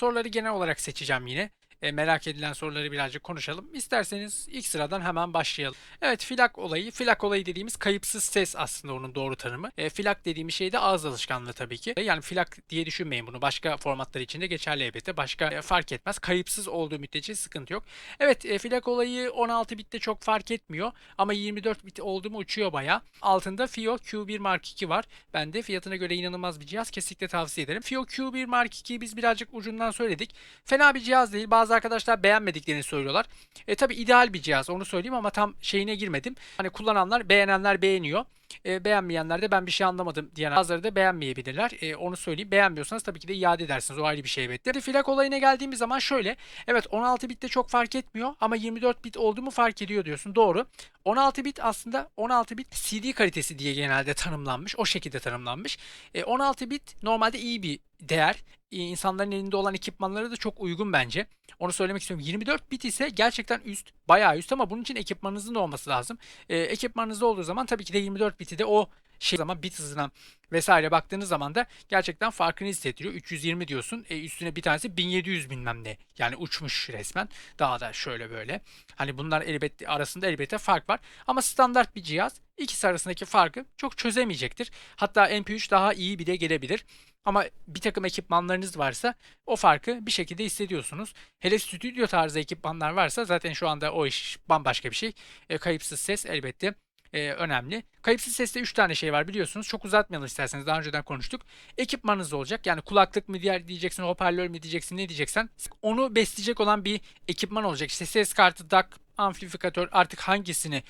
Soruları genel olarak seçeceğim yine. E, merak edilen soruları birazcık konuşalım. İsterseniz ilk sıradan hemen başlayalım. Evet filak olayı. Filak olayı dediğimiz kayıpsız ses aslında onun doğru tanımı. E, filak dediğimiz şey de ağız alışkanlığı tabii ki. E, yani filak diye düşünmeyin bunu. Başka formatlar için de geçerli elbette. Başka e, fark etmez. Kayıpsız olduğu müddetçe sıkıntı yok. Evet e, filak olayı 16 bitte çok fark etmiyor. Ama 24 bit oldu mu uçuyor baya. Altında FIO Q1 Mark II var. Ben de fiyatına göre inanılmaz bir cihaz. Kesinlikle tavsiye ederim. FIO Q1 Mark II'yi biz birazcık ucundan söyledik. Fena bir cihaz değil. Bazı arkadaşlar beğenmediklerini söylüyorlar. E tabi ideal bir cihaz onu söyleyeyim ama tam şeyine girmedim. Hani kullananlar beğenenler beğeniyor. E, beğenmeyenler de ben bir şey anlamadım diyen bazıları da beğenmeyebilirler. E, onu söyleyeyim. Beğenmiyorsanız tabii ki de iade edersiniz. O ayrı bir şey elbette. Filak olayına geldiğimiz zaman şöyle. Evet 16 bitte çok fark etmiyor ama 24 bit oldu mu fark ediyor diyorsun. Doğru. 16 bit aslında 16 bit CD kalitesi diye genelde tanımlanmış. O şekilde tanımlanmış. E, 16 bit normalde iyi bir değer. E, insanların elinde olan ekipmanlara da çok uygun bence. Onu söylemek istiyorum. 24 bit ise gerçekten üst, bayağı üst ama bunun için ekipmanınızın olması lazım. E, ekipmanınızda olduğu zaman tabii ki de 24 biti de o şey zaman bit hızına vesaire baktığınız zaman da gerçekten farkını hissettiriyor. 320 diyorsun. E, üstüne bir tanesi 1700 bilmem ne. Yani uçmuş resmen. Daha da şöyle böyle. Hani bunlar elbette arasında elbette fark var. Ama standart bir cihaz ikisi arasındaki farkı çok çözemeyecektir. Hatta MP3 daha iyi bile gelebilir. Ama bir takım ekipmanlarınız varsa o farkı bir şekilde hissediyorsunuz. Hele stüdyo tarzı ekipmanlar varsa zaten şu anda o iş bambaşka bir şey. E, kayıpsız ses elbette e, önemli. Kayıpsız seste 3 tane şey var biliyorsunuz. Çok uzatmayalım isterseniz. Daha önceden konuştuk. Ekipmanınız olacak. Yani kulaklık mı diğer diyeceksin, hoparlör mü diyeceksin, ne diyeceksen. Onu besleyecek olan bir ekipman olacak. İşte ses kartı, DAC, amplifikatör artık hangisini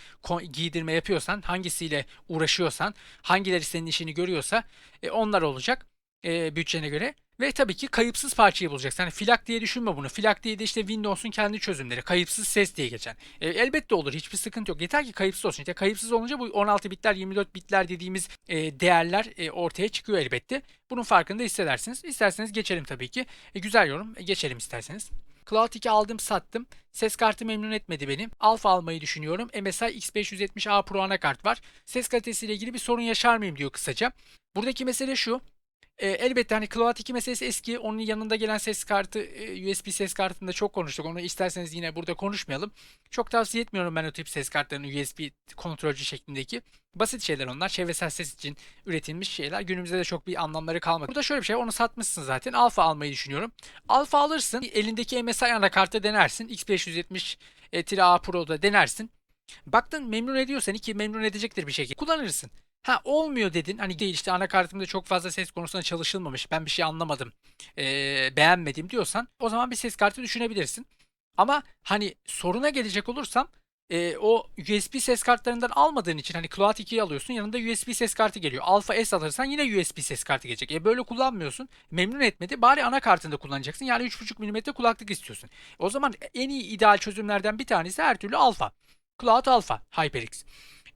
giydirme yapıyorsan, hangisiyle uğraşıyorsan, hangileri senin işini görüyorsa e, onlar olacak e, bütçene göre. Ve tabii ki kayıpsız parçayı bulacaksın. Hani filak diye düşünme bunu. Filak diye de işte Windows'un kendi çözümleri. Kayıpsız ses diye geçen. E, elbette olur. Hiçbir sıkıntı yok. Yeter ki kayıpsız olsun. İşte kayıpsız olunca bu 16 bitler, 24 bitler dediğimiz e, değerler e, ortaya çıkıyor elbette. Bunun farkında hissedersiniz. İsterseniz geçelim tabii ki. E, güzel yorum. E, geçelim isterseniz. Cloud 2 aldım sattım. Ses kartı memnun etmedi beni. Alfa almayı düşünüyorum. MSI X570A Pro anakart var. Ses kalitesiyle ilgili bir sorun yaşar mıyım diyor kısaca. Buradaki mesele şu. E, elbette hani Cloud 2 meselesi eski. Onun yanında gelen ses kartı e, USB ses kartında çok konuştuk. Onu isterseniz yine burada konuşmayalım. Çok tavsiye etmiyorum ben o tip ses kartlarının USB kontrolcü şeklindeki. Basit şeyler onlar. Çevresel ses için üretilmiş şeyler. Günümüzde de çok bir anlamları kalmadı. Burada şöyle bir şey onu satmışsın zaten. Alfa almayı düşünüyorum. Alfa alırsın. Elindeki MSI anakartı denersin. X570 e, Pro'da denersin. Baktın memnun ediyor seni ki memnun edecektir bir şekilde. Kullanırsın. Ha olmuyor dedin. Hani değil işte anakartımda çok fazla ses konusunda çalışılmamış. Ben bir şey anlamadım. Ee, beğenmedim diyorsan o zaman bir ses kartı düşünebilirsin. Ama hani soruna gelecek olursam e, o USB ses kartlarından almadığın için hani Cloud 2'yi alıyorsun yanında USB ses kartı geliyor. Alpha S alırsan yine USB ses kartı gelecek. E böyle kullanmıyorsun. Memnun etmedi. Bari anakartında kullanacaksın. Yani 3.5 mm kulaklık istiyorsun. O zaman en iyi ideal çözümlerden bir tanesi her türlü Alpha. Cloud Alpha HyperX.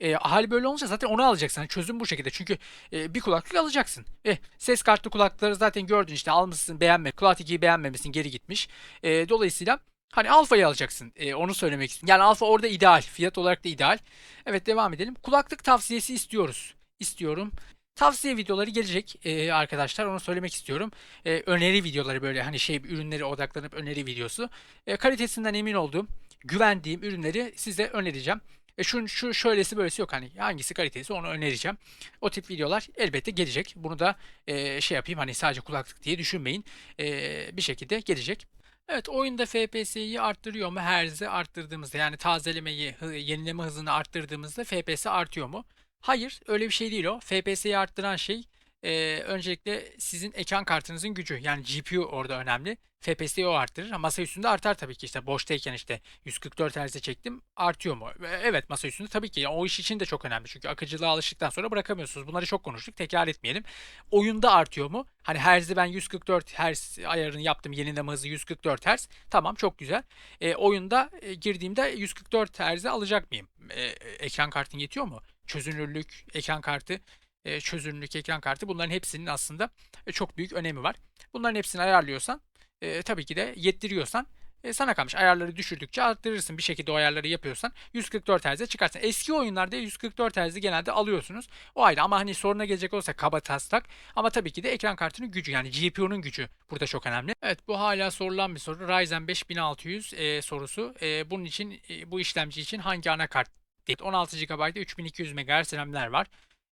E, hal böyle olunca zaten onu alacaksın. Çözüm bu şekilde. Çünkü e, bir kulaklık alacaksın. E, ses kartlı kulaklıkları zaten gördün işte almışsın beğenme. 2'yi beğenmemişsin geri gitmiş. E, dolayısıyla Hani Alfa'yı alacaksın. E, onu söylemek istiyorum. Yani Alfa orada ideal. Fiyat olarak da ideal. Evet devam edelim. Kulaklık tavsiyesi istiyoruz. İstiyorum. Tavsiye videoları gelecek e, arkadaşlar. Onu söylemek istiyorum. E, öneri videoları böyle hani şey ürünleri odaklanıp öneri videosu. E, kalitesinden emin olduğum, güvendiğim ürünleri size önereceğim. E şu, şu şöylesi böylesi yok hani hangisi kalitesi onu önereceğim. O tip videolar elbette gelecek. Bunu da e, şey yapayım hani sadece kulaklık diye düşünmeyin. E, bir şekilde gelecek. Evet oyunda FPS'yi arttırıyor mu? Hertz'i arttırdığımızda yani tazelemeyi, yenileme hızını arttırdığımızda FPS artıyor mu? Hayır öyle bir şey değil o. FPS'yi arttıran şey e, öncelikle sizin ekran kartınızın gücü. Yani GPU orada önemli. FPS'yi o arttırır. Masa üstünde artar tabii ki işte boştayken işte 144 Hz'e çektim artıyor mu? Evet masa üstünde tabii ki o iş için de çok önemli. Çünkü akıcılığa alıştıktan sonra bırakamıyorsunuz. Bunları çok konuştuk. Tekrar etmeyelim. Oyunda artıyor mu? Hani Hz'i ben 144 Hz ayarını yaptım. Yenileme hızı 144 Hz. Tamam çok güzel. E, oyunda e, girdiğimde 144 Hz'e alacak mıyım? E, ekran kartın yetiyor mu? Çözünürlük, ekran kartı e, çözünürlük ekran kartı bunların hepsinin aslında e, çok büyük önemi var. Bunların hepsini ayarlıyorsan e, tabii ki de yettiriyorsan E, sana kalmış. Ayarları düşürdükçe arttırırsın. Bir şekilde o ayarları yapıyorsan 144 Hz'e çıkarsın. Eski oyunlarda 144 Hz'i genelde alıyorsunuz. O ayrı ama hani soruna gelecek olursa kaba taslak ama tabii ki de ekran kartının gücü yani GPU'nun gücü burada çok önemli. Evet bu hala sorulan bir soru. Ryzen 5 1600 e, sorusu. E, bunun için e, bu işlemci için hangi anakart değil? 16 GB 3200 MHz RAM'ler var.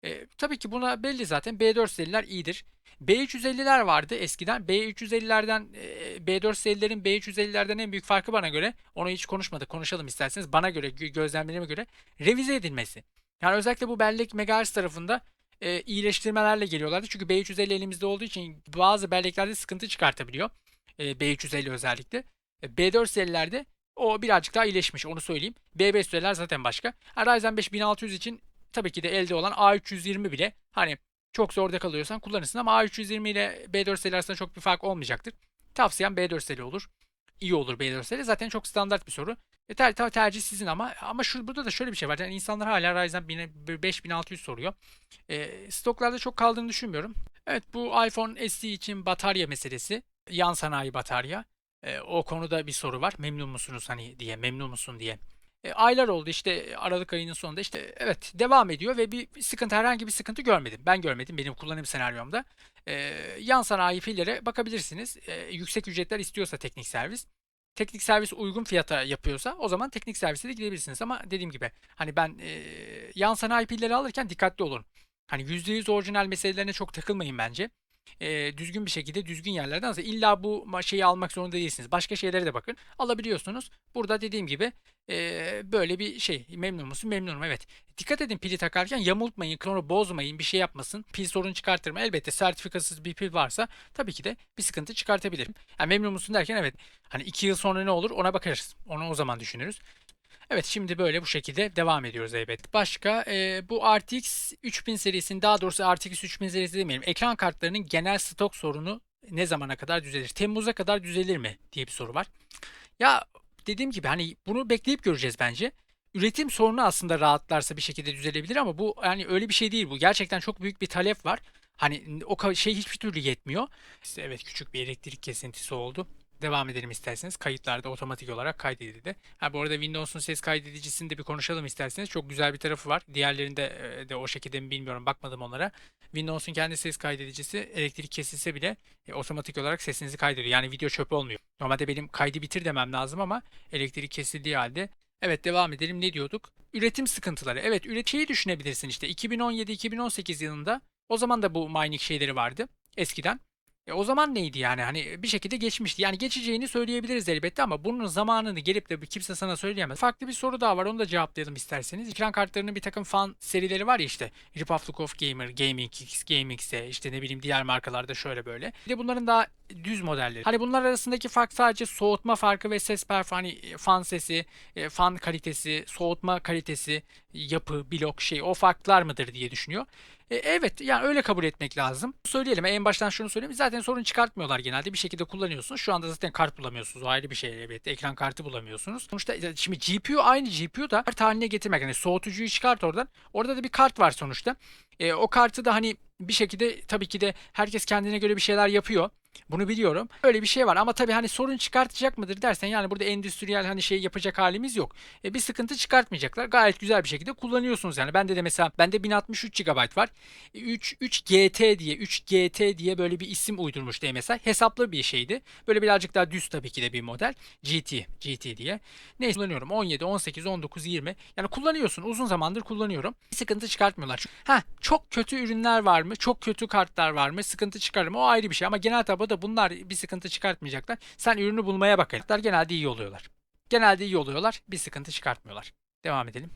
E, tabii ki buna belli zaten. B4 seriler iyidir. B350'ler vardı eskiden. B350'lerden e, B4 serilerin B350'lerden en büyük farkı bana göre onu hiç konuşmadık. Konuşalım isterseniz. Bana göre gö- gözlemlerime göre revize edilmesi. Yani özellikle bu bellek megahertz tarafında e, iyileştirmelerle geliyorlardı. Çünkü B350 elimizde olduğu için bazı belleklerde sıkıntı çıkartabiliyor. E, B350 özellikle. E, B4 serilerde o birazcık daha iyileşmiş onu söyleyeyim. B5 seriler zaten başka. Ha, Ryzen 5 1600 için tabii ki de elde olan A320 bile hani çok zorda kalıyorsan kullanırsın ama A320 ile B4 seri arasında çok bir fark olmayacaktır. Tavsiyem B4 seri olur. İyi olur B4 seri. Zaten çok standart bir soru. E, ter, ter- tercih sizin ama ama şu burada da şöyle bir şey var. Yani insanlar hala Ryzen 1000 5600 soruyor. E, stoklarda çok kaldığını düşünmüyorum. Evet bu iPhone SE için batarya meselesi. Yan sanayi batarya. E, o konuda bir soru var. Memnun musunuz hani diye, memnun musun diye. E, aylar oldu işte Aralık ayının sonunda işte evet devam ediyor ve bir sıkıntı herhangi bir sıkıntı görmedim. Ben görmedim benim kullanım senaryomda. E, yan sanayi pillere bakabilirsiniz. E, yüksek ücretler istiyorsa teknik servis. Teknik servis uygun fiyata yapıyorsa o zaman teknik servise de gidebilirsiniz. Ama dediğim gibi hani ben e, yan sanayi pilleri alırken dikkatli olun. Hani %100 orijinal meselelerine çok takılmayın bence. E, düzgün bir şekilde düzgün yerlerden alın. İlla bu şeyi almak zorunda değilsiniz. Başka şeylere de bakın. Alabiliyorsunuz. Burada dediğim gibi e, böyle bir şey. Memnun musun? Memnunum evet. Dikkat edin pili takarken yamultmayın, klonu bozmayın, bir şey yapmasın. Pil sorun çıkartır mı? Elbette sertifikasız bir pil varsa tabii ki de bir sıkıntı çıkartabilir. Yani memnun musun derken evet. Hani iki yıl sonra ne olur ona bakarız. Onu o zaman düşünürüz. Evet şimdi böyle bu şekilde devam ediyoruz elbette. Başka e, bu RTX 3000 serisinin daha doğrusu RTX 3000 serisi demeyelim. Ekran kartlarının genel stok sorunu ne zamana kadar düzelir? Temmuz'a kadar düzelir mi diye bir soru var. Ya dediğim gibi hani bunu bekleyip göreceğiz bence. Üretim sorunu aslında rahatlarsa bir şekilde düzelebilir ama bu yani öyle bir şey değil bu. Gerçekten çok büyük bir talep var. Hani o şey hiçbir türlü yetmiyor. İşte evet küçük bir elektrik kesintisi oldu. Devam edelim isterseniz. Kayıtlarda otomatik olarak kaydedildi. Ha bu arada Windows'un ses kaydedicisini de bir konuşalım isterseniz. Çok güzel bir tarafı var. Diğerlerinde e, de o şekilde mi bilmiyorum. Bakmadım onlara. Windows'un kendi ses kaydedicisi elektrik kesilse bile e, otomatik olarak sesinizi kaydediyor. Yani video çöp olmuyor. Normalde benim kaydı bitir demem lazım ama elektrik kesildiği halde Evet devam edelim. Ne diyorduk? Üretim sıkıntıları. Evet üretiyi düşünebilirsin işte. 2017-2018 yılında o zaman da bu mining şeyleri vardı eskiden. E o zaman neydi yani hani bir şekilde geçmişti. Yani geçeceğini söyleyebiliriz elbette ama bunun zamanını gelip de kimse sana söyleyemez. Farklı bir soru daha var onu da cevaplayalım isterseniz. Ekran kartlarının bir takım fan serileri var ya işte Republic of Gamer, Gaming X, GameX'e işte ne bileyim diğer markalarda şöyle böyle. Bir de bunların daha düz modelleri. Hani bunlar arasındaki fark sadece soğutma farkı ve ses perf hani fan sesi, e, fan kalitesi, soğutma kalitesi, yapı, blok şey o farklar mıdır diye düşünüyor. E, evet yani öyle kabul etmek lazım. Söyleyelim en baştan şunu söyleyeyim. Zaten sorun çıkartmıyorlar genelde. Bir şekilde kullanıyorsunuz. Şu anda zaten kart bulamıyorsunuz. O ayrı bir şey elbette. Ekran kartı bulamıyorsunuz. Sonuçta e, şimdi GPU aynı GPU da kart haline getirmek. Hani soğutucuyu çıkart oradan. Orada da bir kart var sonuçta. E, o kartı da hani bir şekilde tabii ki de herkes kendine göre bir şeyler yapıyor. Bunu biliyorum. Öyle bir şey var ama tabii hani sorun çıkartacak mıdır dersen yani burada endüstriyel hani şey yapacak halimiz yok. E, bir sıkıntı çıkartmayacaklar. Gayet güzel bir şekilde kullanıyorsunuz yani. Bende de mesela bende 1063 GB var. 3 3 GT diye 3 GT diye böyle bir isim uydurmuştu MSI. Hesaplı bir şeydi. Böyle birazcık daha düz tabii ki de bir model. GT GT diye. Neyse kullanıyorum. 17, 18, 19, 20. Yani kullanıyorsun. Uzun zamandır kullanıyorum. Bir sıkıntı çıkartmıyorlar. Ha çok kötü ürünler var mı? Çok kötü kartlar var mı? Sıkıntı çıkarır mı? O ayrı bir şey ama genel tabloda bunlar bir sıkıntı çıkartmayacaklar. Sen ürünü bulmaya bak. Genelde iyi oluyorlar. Genelde iyi oluyorlar. Bir sıkıntı çıkartmıyorlar. Devam edelim.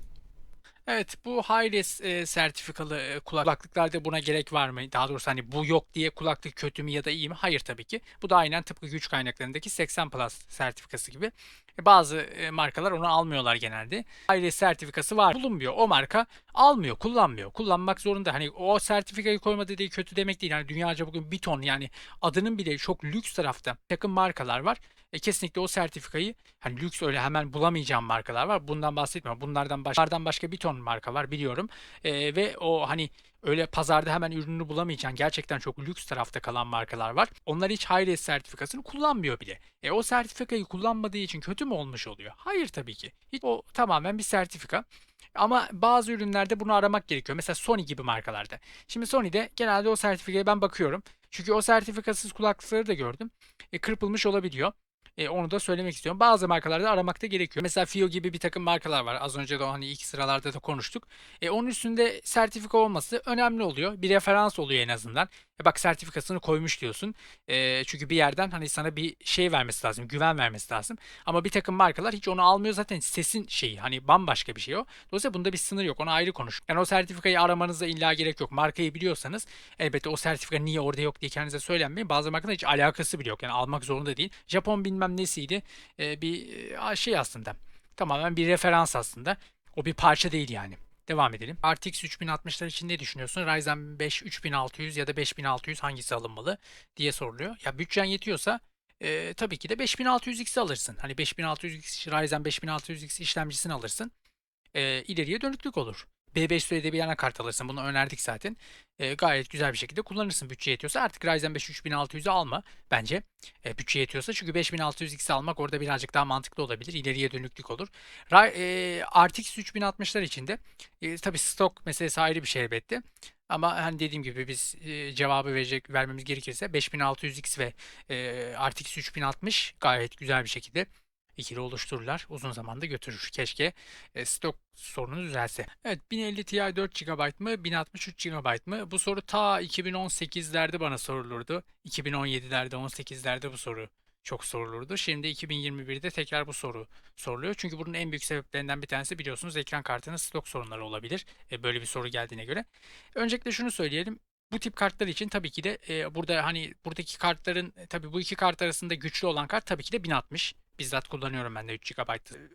Evet bu high-res e, sertifikalı e, kulaklıklarda buna gerek var mı? Daha doğrusu hani bu yok diye kulaklık kötü mü ya da iyi mi? Hayır tabii ki. Bu da aynen tıpkı güç kaynaklarındaki 80 Plus sertifikası gibi. E, bazı e, markalar onu almıyorlar genelde. High-res sertifikası var bulunmuyor. O marka almıyor, kullanmıyor. Kullanmak zorunda. Hani o sertifikayı koymadığı değil kötü demek değil. Yani dünyaca bugün bir ton yani adının bile çok lüks tarafta takım markalar var. E, kesinlikle o sertifikayı hani lüks öyle hemen bulamayacağım markalar var. Bundan bahsetmiyorum. Bunlardan başlardan başka bir ton marka var biliyorum. E, ve o hani öyle pazarda hemen ürününü bulamayacağın gerçekten çok lüks tarafta kalan markalar var. Onlar hiç high sertifikasını kullanmıyor bile. E o sertifikayı kullanmadığı için kötü mü olmuş oluyor? Hayır tabii ki. Hiç, o tamamen bir sertifika. Ama bazı ürünlerde bunu aramak gerekiyor. Mesela Sony gibi markalarda. Şimdi Sony'de genelde o sertifikaya ben bakıyorum. Çünkü o sertifikasız kulaklıkları da gördüm. E, kırpılmış olabiliyor. E, onu da söylemek istiyorum. Bazı markalarda aramakta gerekiyor. Mesela Fio gibi bir takım markalar var. Az önce de hani ilk sıralarda da konuştuk. E, onun üstünde sertifika olması önemli oluyor. Bir referans oluyor en azından. E, bak sertifikasını koymuş diyorsun. E, çünkü bir yerden hani sana bir şey vermesi lazım, güven vermesi lazım. Ama bir takım markalar hiç onu almıyor zaten sesin şeyi hani bambaşka bir şey o. Dolayısıyla bunda bir sınır yok. Ona ayrı konuş. Yani o sertifikayı aramanıza illa gerek yok. Markayı biliyorsanız elbette o sertifika niye orada yok diye kendinize söylenmeyin. Bazı markalar hiç alakası bile yok. Yani almak zorunda değil. Japon bilmem nesiydi. E, bir e, şey aslında. Tamamen bir referans aslında. O bir parça değil yani. Devam edelim. RTX 3060'lar için ne düşünüyorsun? Ryzen 5 3600 ya da 5600 hangisi alınmalı diye soruluyor. Ya bütçen yetiyorsa e, tabii ki de 5600X'i alırsın. Hani 5600X Ryzen 5600X işlemcisini alırsın. E, ileriye dönüklük olur. B500'de bir anakart alırsın. Bunu önerdik zaten. E, gayet güzel bir şekilde kullanırsın bütçe yetiyorsa. Artık Ryzen 5 3600'ü alma bence. E, bütçe yetiyorsa. Çünkü 5600X'i almak orada birazcık daha mantıklı olabilir. İleriye dönüklük olur. Ra- e, RTX 3060'lar için e, tabii stok meselesi ayrı bir şey elbette. Ama hani dediğim gibi biz e, cevabı verecek vermemiz gerekirse 5600X ve e, RTX 3060 gayet güzel bir şekilde ikili oluştururlar. Uzun zamanda götürür. Keşke e, stok sorunu düzelse. Evet 1050 Ti 4 GB mı 1063 GB mı? Bu soru ta 2018'lerde bana sorulurdu. 2017'lerde 18'lerde bu soru çok sorulurdu. Şimdi 2021'de tekrar bu soru soruluyor. Çünkü bunun en büyük sebeplerinden bir tanesi biliyorsunuz ekran kartının stok sorunları olabilir. E, böyle bir soru geldiğine göre. Öncelikle şunu söyleyelim. Bu tip kartlar için tabii ki de e, burada hani buradaki kartların e, tabii bu iki kart arasında güçlü olan kart tabii ki de 1060. Bizzat kullanıyorum ben de 3 GB.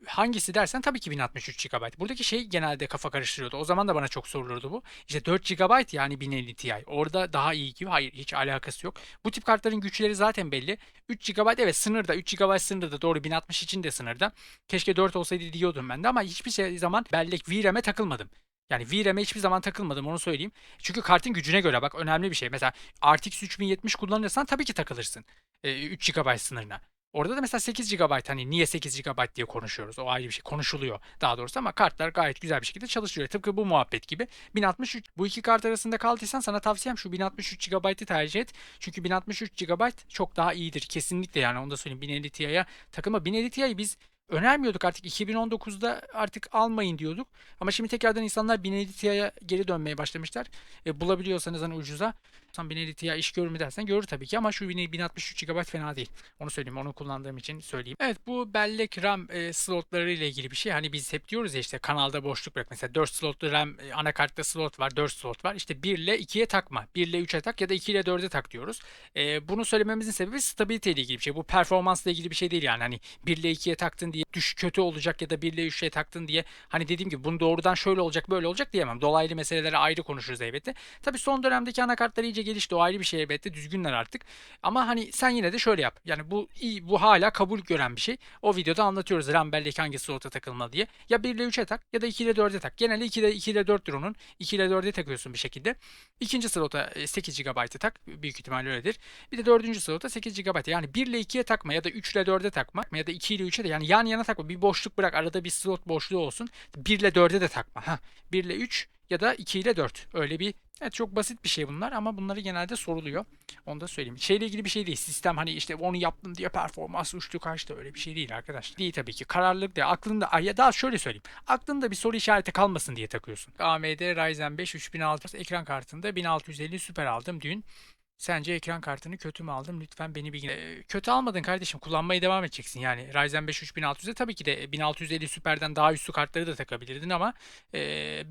Hangisi dersen tabii ki 1063 GB. Buradaki şey genelde kafa karıştırıyordu. O zaman da bana çok sorulurdu bu. İşte 4 GB yani 1050 Ti. Orada daha iyi gibi. Hayır hiç alakası yok. Bu tip kartların güçleri zaten belli. 3 GB evet sınırda. 3 GB sınırda doğru 1060 için de sınırda. Keşke 4 olsaydı diyordum ben de ama hiçbir şey zaman bellek VRAM'e takılmadım. Yani VRAM'e hiçbir zaman takılmadım onu söyleyeyim. Çünkü kartın gücüne göre bak önemli bir şey. Mesela RTX 3070 kullanırsan tabii ki takılırsın. E, 3 GB sınırına. Orada da mesela 8 GB hani niye 8 GB diye konuşuyoruz. O ayrı bir şey. Konuşuluyor daha doğrusu ama kartlar gayet güzel bir şekilde çalışıyor. Tıpkı bu muhabbet gibi. 1063 bu iki kart arasında kaldıysan sana tavsiyem şu 1063 GB'ı tercih et. Çünkü 1063 GB çok daha iyidir. Kesinlikle yani onu da söyleyeyim. 1050 Ti'ye takılma. 1050 Ti'yi biz önermiyorduk artık 2019'da artık almayın diyorduk. Ama şimdi tekrardan insanlar 1050 Ti'ye geri dönmeye başlamışlar. E, bulabiliyorsanız hani ucuza. Sen 1050 Ti iş görür mü dersen görür tabii ki ama şu 1063 GB fena değil. Onu söyleyeyim. Onu kullandığım için söyleyeyim. Evet bu bellek RAM e, slotları ile ilgili bir şey. Hani biz hep diyoruz ya işte kanalda boşluk bırak. Mesela 4 slotlu RAM e, anakartta slot var. 4 slot var. İşte 1 ile 2'ye takma. 1 ile 3'e tak ya da 2 ile 4'e tak diyoruz. E, bunu söylememizin sebebi stabilite ile ilgili bir şey. Bu performansla ilgili bir şey değil yani. Hani 1 ile 2'ye taktın diye düş kötü olacak ya da 1 ile 3'e taktın diye hani dediğim gibi bunu doğrudan şöyle olacak böyle olacak diyemem. Dolaylı meseleleri ayrı konuşuruz elbette. Tabii son dönemdeki anakartlar iyice gelişti. O ayrı bir şey elbette. Düzgünler artık. Ama hani sen yine de şöyle yap. Yani bu iyi, bu hala kabul gören bir şey. O videoda anlatıyoruz RAM bellek hangi slota takılmalı diye. Ya 1 ile 3'e tak ya da 2 ile 4'e tak. Genelde 2 ile 2 ile 4'tür onun. 2 ile 4'e takıyorsun bir şekilde. İkinci slota 8 GB'ı tak. Büyük ihtimalle öyledir. Bir de dördüncü slota 8 GB. Yani 1 ile 2'ye takma ya da 3 ile 4'e takma ya da 2 ile 3'e de yani yan yana takma. Bir boşluk bırak. Arada bir slot boşluğu olsun. 1 ile 4'e de takma. Ha. 1 ile 3 ya da 2 ile 4. Öyle bir Evet çok basit bir şey bunlar ama bunları genelde soruluyor. Onu da söyleyeyim. Şeyle ilgili bir şey değil. Sistem hani işte onu yaptım diye performans uçtu kaçtı öyle bir şey değil arkadaşlar. Değil tabii ki. Kararlılık da aklında ya daha şöyle söyleyeyim. Aklında bir soru işareti kalmasın diye takıyorsun. AMD Ryzen 5 3600 ekran kartında 1650 Super aldım dün. Sence ekran kartını kötü mü aldım? Lütfen beni bilgin. Ee, kötü almadın kardeşim. Kullanmaya devam edeceksin. Yani Ryzen 5 3600'e tabii ki de 1650 Super'den daha üstü kartları da takabilirdin ama e,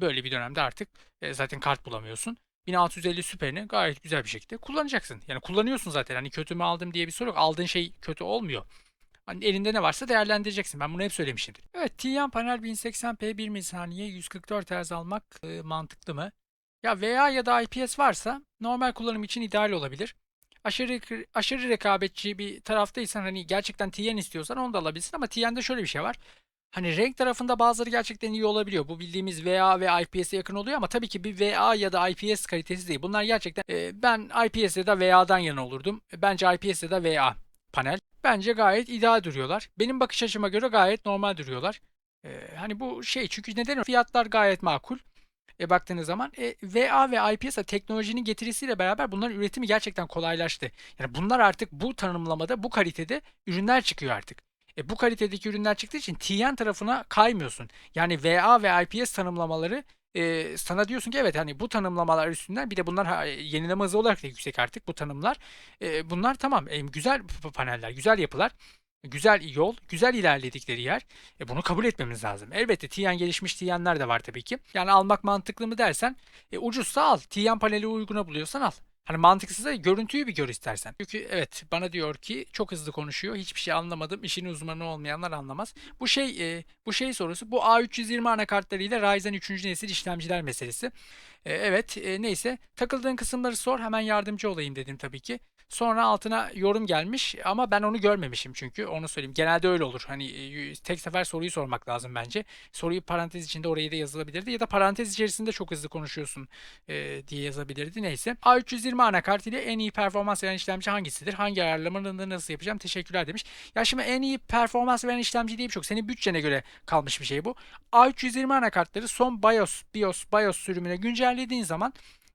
böyle bir dönemde artık e, zaten kart bulamıyorsun. 1650 Super'ini gayet güzel bir şekilde kullanacaksın. Yani kullanıyorsun zaten. Hani kötü mü aldım diye bir soru yok. Aldığın şey kötü olmuyor. Hani elinde ne varsa değerlendireceksin. Ben bunu hep söylemişimdir. Evet, Tiyan panel 1080p 1 milisaniye 144 Hz almak e, mantıklı mı? Ya VA ya da IPS varsa normal kullanım için ideal olabilir. Aşırı aşırı rekabetçi bir taraftaysan hani gerçekten TN istiyorsan onu da alabilirsin ama TN'de şöyle bir şey var. Hani renk tarafında bazıları gerçekten iyi olabiliyor. Bu bildiğimiz VA ve IPS'e yakın oluyor ama tabii ki bir VA ya da IPS kalitesi değil. Bunlar gerçekten e, ben IPS ya da VA'dan yana olurdum. Bence IPS ya da VA panel. Bence gayet ideal duruyorlar. Benim bakış açıma göre gayet normal duruyorlar. E, hani bu şey çünkü neden? Fiyatlar gayet makul. E baktığınız zaman e, VA ve IPS teknolojinin getirisiyle beraber bunların üretimi gerçekten kolaylaştı. Yani bunlar artık bu tanımlamada, bu kalitede ürünler çıkıyor artık. E, bu kalitedeki ürünler çıktığı için TN tarafına kaymıyorsun. Yani VA ve IPS tanımlamaları e, sana diyorsun ki evet hani bu tanımlamalar üstünden bir de bunlar ha, yenileme hızı olarak da yüksek artık bu tanımlar. E, bunlar tamam e, güzel paneller, güzel yapılar. Güzel yol, güzel ilerledikleri yer. E bunu kabul etmemiz lazım. Elbette TN gelişmiş TN'ler de var tabii ki. Yani almak mantıklı mı dersen, e, ucuzsa al. TN paneli uyguna buluyorsan al. Hani mantıksızsa görüntüyü bir gör istersen. Çünkü evet bana diyor ki çok hızlı konuşuyor. Hiçbir şey anlamadım. İşin uzmanı olmayanlar anlamaz. Bu şey e, bu şey sorusu. Bu A320 anakartlarıyla Ryzen 3. nesil işlemciler meselesi. E, evet e, neyse takıldığın kısımları sor hemen yardımcı olayım dedim tabii ki. Sonra altına yorum gelmiş ama ben onu görmemişim çünkü onu söyleyeyim. Genelde öyle olur. Hani e, tek sefer soruyu sormak lazım bence. Soruyu parantez içinde oraya da yazılabilirdi ya da parantez içerisinde çok hızlı konuşuyorsun e, diye yazabilirdi. Neyse. A320 anakart ile en iyi performans veren işlemci hangisidir? Hangi ayarlamalarını nasıl yapacağım? Teşekkürler demiş. Ya şimdi en iyi performans veren işlemci diye bir şey. Senin bütçene göre kalmış bir şey bu. A320 anakartları son BIOS, BIOS, BIOS sürümüne güncellediğin zaman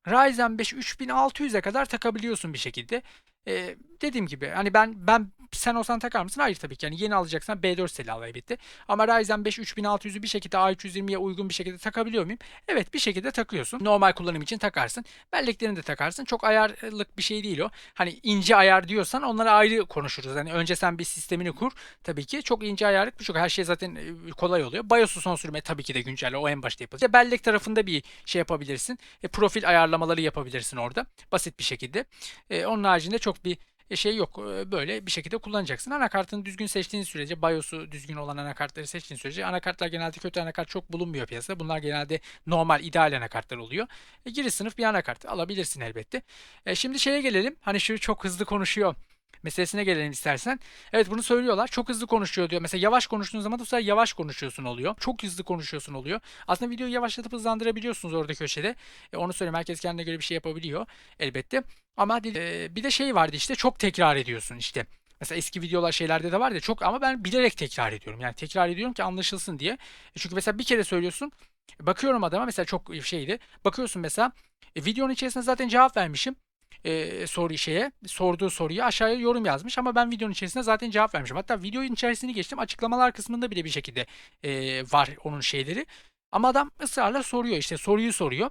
Ryzen 5 3600'e kadar takabiliyorsun bir şekilde. Ee, dediğim gibi hani ben ben sen olsan takar mısın? Hayır tabii ki. Yani yeni alacaksan B4 seri al elbette. Ama Ryzen 5 3600'ü bir şekilde A320'ye uygun bir şekilde takabiliyor muyum? Evet bir şekilde takıyorsun. Normal kullanım için takarsın. Belleklerini de takarsın. Çok ayarlık bir şey değil o. Hani ince ayar diyorsan onları ayrı konuşuruz. Hani önce sen bir sistemini kur. Tabii ki çok ince ayarlık bir şey. Her şey zaten e, kolay oluyor. BIOS'u son sürme tabii ki de güncelle. O en başta yapılacak. Bellek tarafında bir şey yapabilirsin. E, profil ayarlamaları yapabilirsin orada. Basit bir şekilde. E, onun haricinde çok bir e, şey yok. E, Böyle bir şekilde kullanacaksın. Anakartını düzgün seçtiğin sürece, BIOS'u düzgün olan anakartları seçtiğin sürece anakartlar genelde kötü anakart çok bulunmuyor piyasada. Bunlar genelde normal, ideal anakartlar oluyor. E, giriş sınıf bir anakart alabilirsin elbette. E, şimdi şeye gelelim. Hani şu çok hızlı konuşuyor meselesine gelelim istersen. Evet bunu söylüyorlar. Çok hızlı konuşuyor diyor. Mesela yavaş konuştuğun zaman da bu sefer yavaş konuşuyorsun oluyor. Çok hızlı konuşuyorsun oluyor. Aslında videoyu yavaşlatıp hızlandırabiliyorsunuz orada köşede. E, onu söyleyeyim. Herkes kendine göre bir şey yapabiliyor elbette. Ama e, bir de şey vardı işte çok tekrar ediyorsun işte. Mesela eski videolar şeylerde de var ya çok ama ben bilerek tekrar ediyorum. Yani tekrar ediyorum ki anlaşılsın diye. E, Çünkü mesela bir kere söylüyorsun. Bakıyorum adama mesela çok şeydi. Bakıyorsun mesela e, videonun içerisinde zaten cevap vermişim e, soru şeye sorduğu soruya aşağıya yorum yazmış ama ben videonun içerisinde zaten cevap vermişim. Hatta videonun içerisini geçtim açıklamalar kısmında bile bir şekilde e, var onun şeyleri. Ama adam ısrarla soruyor işte soruyu soruyor.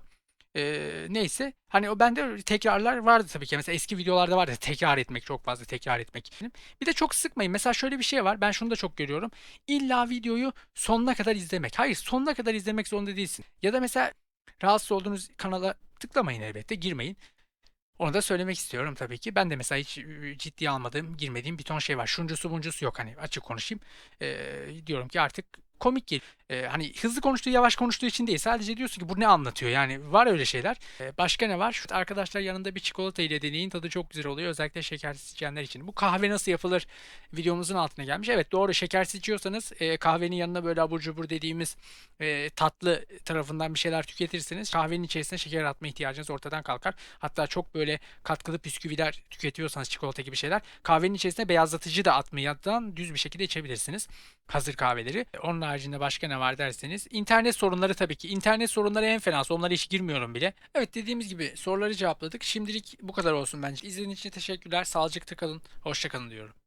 E, neyse hani o bende tekrarlar vardı tabii ki. Mesela eski videolarda vardı tekrar etmek çok fazla tekrar etmek. Bir de çok sıkmayın. Mesela şöyle bir şey var. Ben şunu da çok görüyorum. İlla videoyu sonuna kadar izlemek. Hayır sonuna kadar izlemek zorunda değilsin. Ya da mesela rahatsız olduğunuz kanala tıklamayın elbette girmeyin. Onu da söylemek istiyorum tabii ki. Ben de mesela hiç e, ciddiye almadığım, girmediğim bir ton şey var. Şuncusu buncusu yok hani açık konuşayım. Ee, diyorum ki artık komik geliyor. Ee, hani hızlı konuştuğu, yavaş konuştuğu için değil. Sadece diyorsun ki bu ne anlatıyor? Yani var öyle şeyler. Ee, başka ne var? Şu arkadaşlar yanında bir çikolata ile deneyin. Tadı çok güzel oluyor. Özellikle şekersiz içenler için. Bu kahve nasıl yapılır? Videomuzun altına gelmiş. Evet doğru. Şekersiz içiyorsanız e, kahvenin yanına böyle abur cubur dediğimiz e, tatlı tarafından bir şeyler tüketirseniz kahvenin içerisine şeker atma ihtiyacınız ortadan kalkar. Hatta çok böyle katkılı bisküviler tüketiyorsanız çikolata gibi şeyler kahvenin içerisine beyazlatıcı da atmadan düz bir şekilde içebilirsiniz. Hazır kahveleri. Onun haricinde başka ne var derseniz. internet sorunları tabii ki. İnternet sorunları en fenası. Onlara hiç girmiyorum bile. Evet dediğimiz gibi soruları cevapladık. Şimdilik bu kadar olsun bence. İzlediğiniz için teşekkürler. Sağlıcakla kalın. Hoşça kalın diyorum.